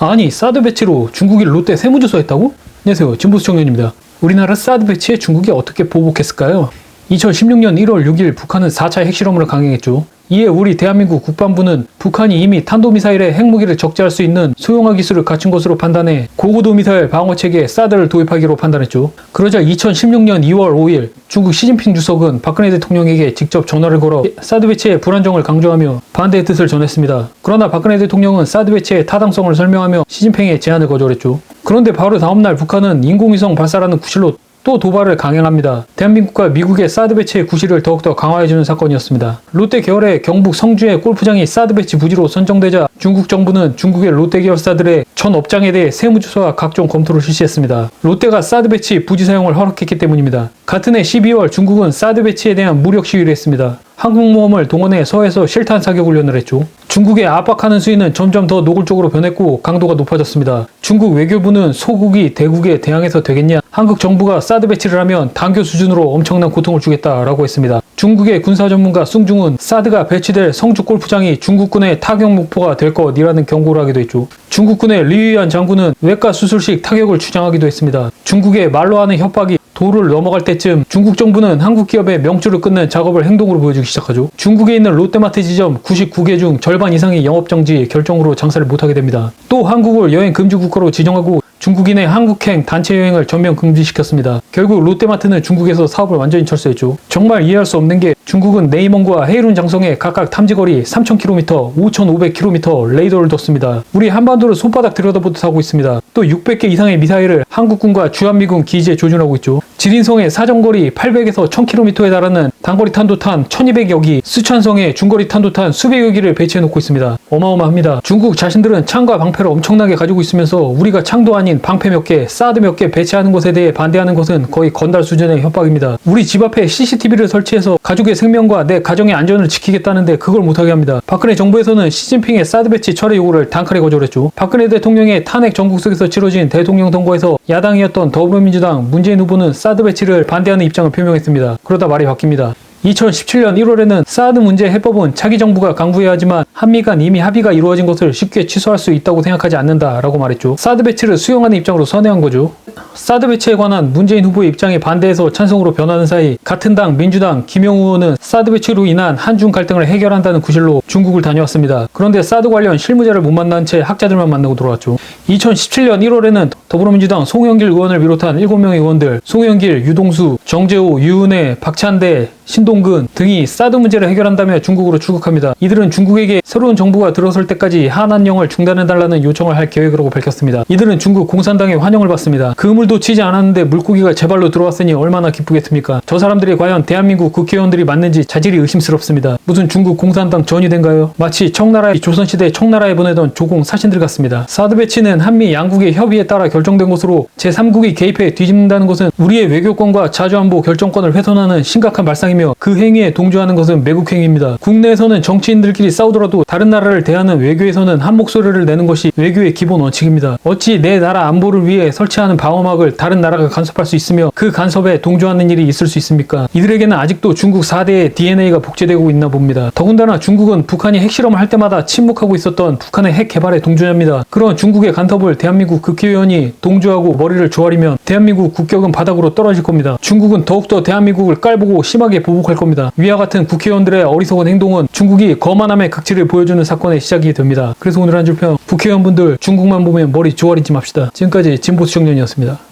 아니 사드 배치로 중국이 롯데 세무조사했다고? 안녕하세요 진보수 청년입니다. 우리나라 사드 배치에 중국이 어떻게 보복했을까요? 2016년 1월 6일 북한은 4차 핵실험을 강행했죠. 이에 우리 대한민국 국방부는 북한이 이미 탄도미사일에 핵무기를 적재할 수 있는 소형화 기술을 갖춘 것으로 판단해 고고도 미사일 방어 체계에 사드를 도입하기로 판단했죠. 그러자 2016년 2월 5일 중국 시진핑 주석은 박근혜 대통령에게 직접 전화를 걸어 사드 배치의 불안정을 강조하며 반대의 뜻을 전했습니다. 그러나 박근혜 대통령은 사드 배치의 타당성을 설명하며 시진핑의 제안을 거절했죠. 그런데 바로 다음날 북한은 인공위성 발사라는 구실로 또 도발을 강행합니다. 대한민국과 미국의 사드 배치의 구실을 더욱더 강화해주는 사건이었습니다. 롯데 계열의 경북 성주의 골프장이 사드 배치 부지로 선정되자 중국 정부는 중국의 롯데 계열사들의 전 업장에 대해 세무조사와 각종 검토를 실시했습니다. 롯데가 사드 배치 부지 사용을 허락했기 때문입니다. 같은 해 12월 중국은 사드 배치에 대한 무력 시위를 했습니다. 한국모험을 동원해 서해서 실탄 사격 훈련을 했죠. 중국의 압박하는 수위는 점점 더 노골적으로 변했고 강도가 높아졌습니다. 중국 외교부는 소국이 대국에 대항해서 되겠냐? 한국 정부가 사드 배치를 하면 단교 수준으로 엄청난 고통을 주겠다라고 했습니다. 중국의 군사 전문가 숭중은 사드가 배치될 성주 골프장이 중국군의 타격 목표가 될 것이라는 경고를 하기도 했죠. 중국군의 리유안 장군은 외과 수술식 타격을 주장하기도 했습니다. 중국의 말로 하는 협박이 도를 넘어갈 때쯤 중국 정부는 한국 기업의 명주를 끊는 작업을 행동으로 보여주기 시작하죠. 중국에 있는 롯데마트 지점 99개 중 절반 이상이 영업정지 결정으로 장사를 못하게 됩니다. 또 한국을 여행 금지 국가로 지정하고 중국인의 한국행 단체 여행을 전면 금지시켰습니다. 결국 롯데마트는 중국에서 사업을 완전히 철수했죠. 정말 이해할 수 없는 게 중국은 네이먼과 헤이룬 장성에 각각 탐지거리 3,000km, 5,500km 레이더를 뒀습니다. 우리 한반도를 손바닥 들여다보듯 하고 있습니다. 또 600개 이상의 미사일을 한국군과 주한미군 기지에 조준하고 있죠. 지린성의 사정거리 800에서 1000km에 달하는 단거리 탄도탄 1200여 기, 수천성의 중거리 탄도탄 수백여 기를 배치해 놓고 있습니다. 어마어마합니다. 중국 자신들은 창과 방패를 엄청나게 가지고 있으면서 우리가 창도 아닌 방패 몇 개, 사드 몇 개 배치하는 것에 대해 반대하는 것은 거의 건달 수준의 협박입니다. 우리 집 앞에 CCTV를 설치해서 가족의 생명과 내 가정의 안전을 지키겠다는데 그걸 못하게 합니다. 박근혜 정부에서는 시진핑의 사드 배치 철회 요구를 단칼에 거절했죠. 박근혜 대통령의 탄핵 전국 속에서 치러진 대통령 선거에서 야당이었던 더불어민주당 문재인 후보는 사드 배치를 반대하는 입장을 표명했습니다. 그러다 말이 바뀝니다. 2017년 1월에는 사드 문제 해법은 차기 정부가 강구해야 하지만 한미 간 이미 합의가 이루어진 것을 쉽게 취소할 수 있다고 생각하지 않는다라고 말했죠. 사드 배치를 수용하는 입장으로 선회한 거죠. 사드 배치에 관한 문재인 후보의 입장에 반대해서 찬성으로 변하는 사이 같은 당 민주당 김영우 의원은 사드 배치로 인한 한중 갈등을 해결한다는 구실로 중국을 다녀왔습니다. 그런데 사드 관련 실무자를 못 만난 채 학자들만 만나고 돌아왔죠. 2017년 1월에는 더불어민주당 송영길 의원을 비롯한 7명의 의원들 송영길, 유동수, 정재호, 유은혜, 박찬대, 신동근 등이 사드 문제를 해결한다며 중국으로 출국합니다. 이들은 중국에게 새로운 정부가 들어설 때까지 한한령을 중단해달라는 요청을 할 계획이라고 밝혔습니다. 이들은 중국 공산당의 환영을 받습니다. 그물 도 치지 않았는데 물고기가 제 발로 들어왔으니 얼마나 기쁘겠습니까? 저 사람들이 과연 대한민국 국회의원들이 맞는지 자질이 의심스럽습니다. 무슨 중국 공산당 전이 된가요? 마치 청나라의 조선시대 청나라에 보내던 조공 사신들 같습니다. 사드 배치는 한미 양국의 협의에 따라 결정된 것으로 제3국이 개입해 뒤집는다는 것은 우리의 외교권과 자주안보 결정권을 훼손하는 심각한 발상입니다. 그 행위에 동조하는 것은 매국 행위입니다. 국내에서는 정치인들끼리 싸우더라도 다른 나라를 대하는 외교에서는 한 목소리를 내는 것이 외교의 기본 원칙입니다. 어찌 내 나라 안보를 위해 설치하는 방어막 을 다른 나라가 간섭할 수 있으며 그 간섭에 동조하는 일이 있을 수 있습니까? 이들에게는 아직도 중국 4대의 DNA가 복제되고 있나 봅니다. 더군다나 중국은 북한이 핵실험을 할 때마다 침묵하고 있었던 북한의 핵 개발에 동조합니다. 그런 중국의 간섭을 대한민국 국회의원이 동조하고 머리를 조아리면 대한민국 국격은 바닥으로 떨어질 겁니다. 중국은 더욱더 대한민국을 깔보고 심하게 보복할 겁니다. 위와 같은 국회의원들의 어리석은 행동은 중국이 거만함의 극치를 보여주는 사건의 시작이 됩니다. 그래서 오늘 한 줄평 국회의원분들 중국만 보면 머리 조아리지 맙시다. 지금까지 진보수 청년이었습니다.